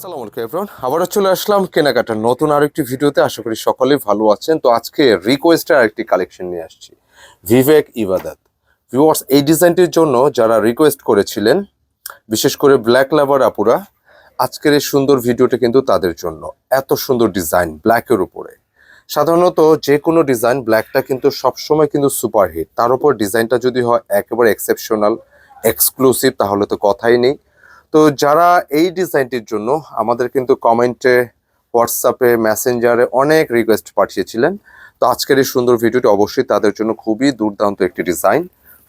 আসসালামু আলাইকুম এভরিওয়ান আবারও চলে আসলাম কেনাকাটার নতুন আরেকটি ভিডিওতে। আশা করি সকলেই ভালো আছেন। তো আজকে রিকোয়েস্টের আরেকটি কালেকশন নিয়ে আসছি। ভিভেক ইবাদত ভিউয়ার্স এই ডিজাইনটির জন্য যারা রিকোয়েস্ট করেছিলেন, বিশেষ করে ব্ল্যাক লাভার আপুরা, আজকের এই সুন্দর ভিডিওটা কিন্তু তাদের জন্য। এত সুন্দর ডিজাইন ব্ল্যাকের উপরে। সাধারণত যে কোনো ডিজাইন ব্ল্যাকটা কিন্তু সবসময় কিন্তু সুপারহিট তার উপর ডিজাইনটা যদি হয় একেবারে এক্সেপশনাল এক্সক্লুসিভ তাহলে তো কথাই নেই। তো যারা এই ডিজাইনটির জন্য আমাদের কিন্তু কমেন্টে হোয়াটসঅ্যাপে মেসেঞ্জারে অনেক রিকোয়েস্ট পাঠিয়েছিলেন। তো আজকের এই সুন্দর ভিডিওটি অবশ্যই তাদের জন্য খুবই দুর্দান্ত একটি ডিজাইন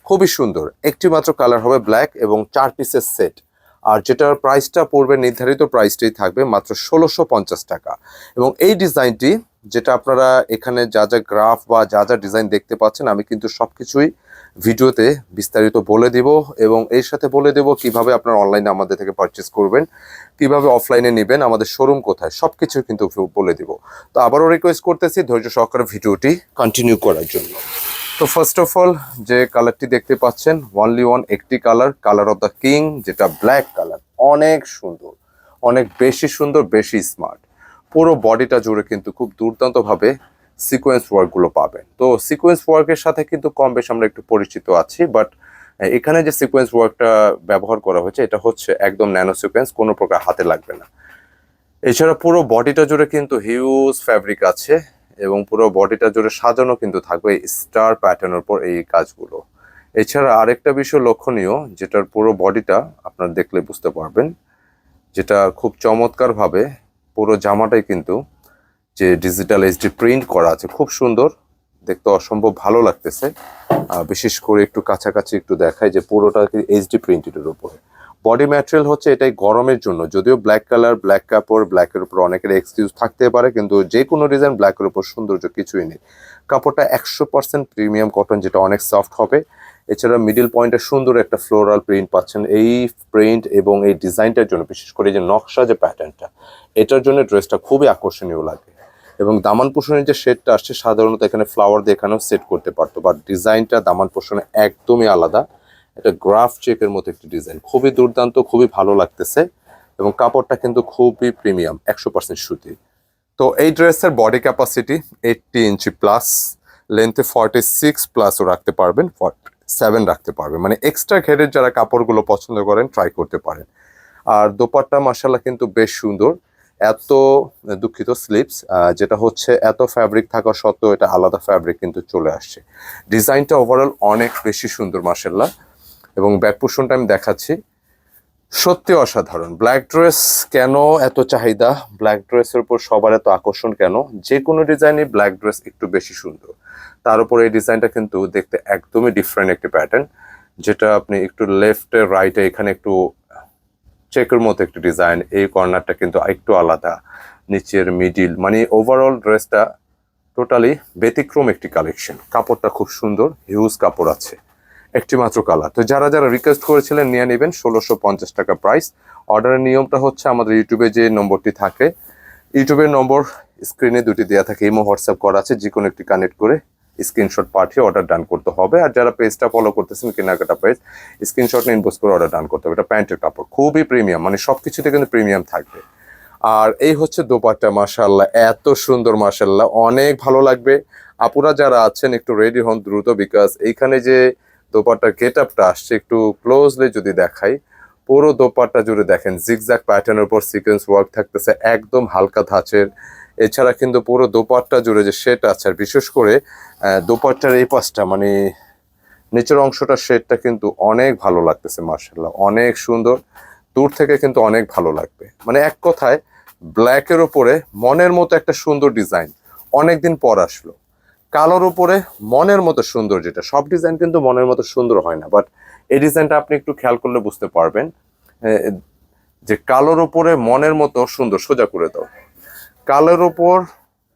খুবই সুন্দর। একটি মাত্র কালার হবে ব্ল্যাক এবং চার পিসের সেট আর যেটার প্রাইসটা পড়বে, নির্ধারিত প্রাইসটাই থাকবে মাত্র ষোলোশো পঞ্চাশ টাকা। এবং এই ডিজাইনটি যেটা আপনারা এখানে যা যা গ্রাফ বা যা যা ডিজাইন দেখতে পাচ্ছেন, আমি কিন্তু সব কিছুই ভিডিওতে বিস্তারিত বলে দেব এবং এর সাথে বলে দেব কীভাবে আপনার অনলাইনে আমাদের থেকে পারচেস করবেন, কীভাবে অফলাইনে নেবেন, আমাদের শোরুম কোথায় সব কিছু কিন্তু বলে দিব। তো আবারও রিকোয়েস্ট করতেছি ধৈর্য সহকারে ভিডিওটি কন্টিনিউ করার জন্য। তো ফার্স্ট অফ অল যে কালারটি দেখতে পাচ্ছেন ওয়ানলি ওয়ান একটি colour colour of the king যেটা ব্ল্যাক কালার অনেক সুন্দর, অনেক বেশি সুন্দর, বেশি স্মার্ট পুরো বডিটা জুড়ে কিন্তু খুব দুর্দান্তভাবে সিকোয়েন্স ওয়ার্কগুলো পাবেন। তো সিকোয়েন্স ওয়ার্কের সাথে কিন্তু কম বেশ আমরা একটু পরিচিত আছি বাট এখানে যে সিকোয়েন্স ওয়ার্কটা ব্যবহার করা হয়েছে, এটা হচ্ছে একদম ন্যানো সিকোয়েন্স কোনো প্রকার হাতে লাগবে না। এছাড়া পুরো বডিটা জুড়ে কিন্তু হিউজ ফ্যাব্রিক আছে, এবং পুরো বডিটা জুড়ে সাজানো কিন্তু থাকবে স্টার প্যাটার্নের উপর এই কাজগুলো। এছাড়া আরেকটা বিষয় লক্ষণীয়, যেটার পুরো বডিটা আপনারা দেখলে বুঝতে পারবেন, যেটা খুব চমৎকারভাবে পুরো জামাটাই কিন্তু যে ডিজিটাল এইচডি প্রিন্ট করা আছে, খুব সুন্দর। দেখতে অসম্ভব ভালো লাগতেছে। বিশেষ করে একটু কাছাকাছি একটু দেখায় যে পুরোটা এইচডি প্রিন্টের উপরে। বডি ম্যাটেরিয়াল হচ্ছে এটাই গরমের জন্য। যদিও ব্ল্যাক কালার ব্ল্যাক কাপড় ব্ল্যাকের উপর অনেকের এক্সকিউজ থাকতে পারে, কিন্তু যে কোনো ডিজাইন ব্ল্যাকের উপর সৌন্দর্য কিছুই নেই। কাপড়টা একশো পার্সেন্ট প্রিমিয়াম কটন যেটা অনেক সফট হবে। এছাড়া মিডিল পয়েন্টে সুন্দর একটা ফ্লোরাল প্রিন্ট পাচ্ছেন। এই প্রিন্ট এবং এই ডিজাইনটার জন্য, বিশেষ করে যে নকশা যে প্যাটার্নটা এটার জন্য ড্রেসটা খুবই আকর্ষণীয় লাগে। এবং দামান পোষণের যে শেডটা আসছে, সাধারণত এখানে ফ্লাওয়ার দিয়ে এখানেও সেট করতে পারতো। বাট ডিজাইনটা দামান পোষণে একদমই আলাদা। এটা গ্রাফ চেকের মতো একটি ডিজাইন খুবই দুর্দান্ত, খুবই ভালো লাগতেছে এবং কাপড়টা কিন্তু খুবই প্রিমিয়াম একশো পার্সেন্ট সুতি। তো এই ড্রেসের body capacity eighty inch plus লেন্থে forty six প্লাসও রাখতে পারবেন সেভেন রাখতে পারবেন। মানে এক্সট্রা ঘেরের যারা কাপড়গুলো পছন্দ করেন ট্রাই করতে পারেন। আর দোপাট্টা মাসাল্লাহ কিন্তু বেশ সুন্দর। এত দুঃখিত স্লিপস যেটা হচ্ছে এত ফ্যাব্রিক থাকা সত্ত্বেও এটা আলাদা ফ্যাব্রিক কিন্তু চলে আসছে। ডিজাইনটা ওভারঅল অনেক বেশি সুন্দর মাসাল্লাহ এবং ব্যাক পোর্শনটা আমি দেখাচ্ছি। সত্যি অসাধারণ। ব্ল্যাক ড্রেস কেন এত চাহিদা? ব্ল্যাক ড্রেসের উপর সবার এত আকর্ষণ কেন? যে কোনো ডিজাইনই ব্ল্যাক ড্রেস একটু বেশি সুন্দর। তার উপর এই ডিজাইনটা কিন্তু দেখতে একদমই ডিফারেন্ট একটি প্যাটার্ন যেটা আপনি একটু লেফটে রাইটে এখানে একটু চেকের মতো একটি ডিজাইন, এই কর্নারটা কিন্তু একটু আলাদা। নিচের মিডিল মানে ওভারঅল ড্রেসটা টোটালি ব্যতিক্রম একটি কালেকশন কাপড়টা খুব সুন্দর হিউজ কাপড় আছে, একটি মাত্র কালার তো যারা যারা রিকোয়েস্ট করেছিলেন নিয়ে নেবেন, ষোলোশো পঞ্চাশ টাকা প্রাইস অর্ডারের নিয়মটা হচ্ছে আমাদের ইউটিউবে যে নম্বরটি থাকে ইউটিউবের নম্বর স্ক্রিনে দুটি দেওয়া থাকে, ইমো হোয়াটসঅ্যাপ করা আছে যে কোনো একটি কানেক্ট করে স্ক্রিনশট পাঠিয়ে অর্ডার ডান করতে হবে। আর যারা পেজটা ফলো করতেছেন, কেনাকাটা পেজ স্ক্রিনশট নিয়ে ইনবোস করে অর্ডার ডান করতে হবে। এটা প্যান্টের কাপড়, খুবই প্রিমিয়াম মানে সব কিছুতে কিন্তু প্রিমিয়াম থাকবে। আর এই হচ্ছে দোপাট্টা মাশাল্লাহ এত সুন্দর মাশাল্লাহ অনেক ভালো লাগবে। আপুরা যারা আছেন, একটু রেডি হন দ্রুত বিকজ এইখানে যে দোপাট্টার গেট আপটা আসছে, একটু ক্লোজলি যদি দেখাই, পুরো দোপাট্টা জুড়ে দেখেন জিগজ্যাক প্যাটার্নের উপর সিকোয়েন্স ওয়ার্ক থাকতেছে, একদম হালকা ধাঁচের। এছাড়া কিন্তু পুরো দোপাট্টা জুড়ে যে শেড আছে, আর বিশেষ করে দোপাট্টার এই পাশটা মানে নিচের অংশটা শেডটা কিন্তু অনেক ভালো লাগতেছে মার্শাল্লাহ অনেক সুন্দর। দূর থেকে কিন্তু অনেক ভালো লাগবে। মানে এক কথায় ব্ল্যাকের ওপরে মনের মতো একটা সুন্দর ডিজাইন অনেকদিন পর আসলো। কালোর উপরে মনের মতো সুন্দর যেটা, সব ডিজাইন কিন্তু মনের মতো সুন্দর হয় না। বাট এই ডিজাইনটা আপনি একটু খেয়াল করলে বুঝতে পারবেন। যে কালোর উপরে মনের মতো সুন্দর, সোজা করে দাও। কালোর ওপর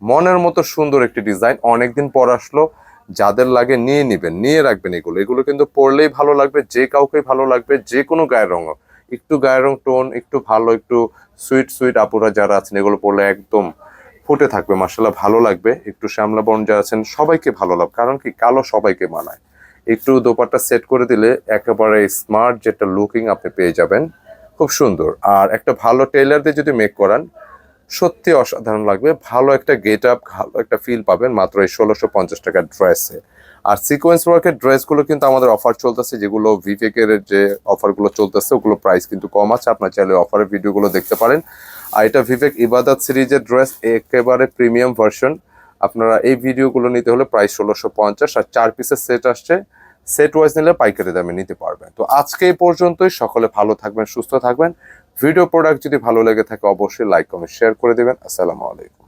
মনের মতো সুন্দর একটি ডিজাইন অনেকদিন পর আসলো। যাদের লাগে নিয়ে নিবেন, নিয়ে রাখবেন এগুলো। এগুলো কিন্তু পরলেই ভালো লাগবে, যে কাউকে ভালো লাগবে, যে কোনো গায়ের রঙ একটু গায়ের রং টোন, একটু ভালো, একটু সুইট সুইট আপুরা যারা আছেন, এগুলো পরলে একদম ফুটে থাকবে মাসাল্লাহ ভালো লাগবে। একটু শ্যামলা বর্ণ যারা আছেন, সবাইকে ভালো লাগবে কারণ কি? কালো সবাইকে মানায়। একটু দোপাট্টা সেট করে দিলে একেবারে স্মার্ট যেটা লুকিং আপনি পেয়ে যাবেন। খুব সুন্দর। আর একটা ভালো টেলার দিয়ে যদি মেক করান সত্যি অসাধারণ লাগবে। ভালো একটা গেট আপ ভালো একটা ফিল পাবেন মাত্র এই ষোলোশো পঞ্চাশ টাকার ড্রেসে আর সিকোয়েন্স ওয়ার্কের ড্রেসগুলো কিন্তু আমাদের অফার চলতেছে, যেগুলো ভিভেকের যে অফারগুলো চলতেছে, ওগুলো প্রাইস কিন্তু কম আছে। আপনার চাইলে অফারের ভিডিওগুলো দেখতে পারেন। আর এটা ভিভেক ইবাদত সিরিজের ড্রেস একেবারে প্রিমিয়াম ভার্সন আপনারা এই ভিডিওগুলো নিতে হলে প্রাইস ষোলোশো পঞ্চাশ, আর চার পিসের সেট আসছে। সেট ওয়াইজ নিলে পাইকারি দামে নিতে পারবেন। তো আজকে এই পর্যন্তই। সকলে ভালো থাকবেন, সুস্থ থাকবেন। ভিডিও প্রোডাক্ট যদি ভালো লেগে থাকে অবশ্যই লাইক কমেন্ট শেয়ার করে দেবেন। আসসালামু আলাইকুম।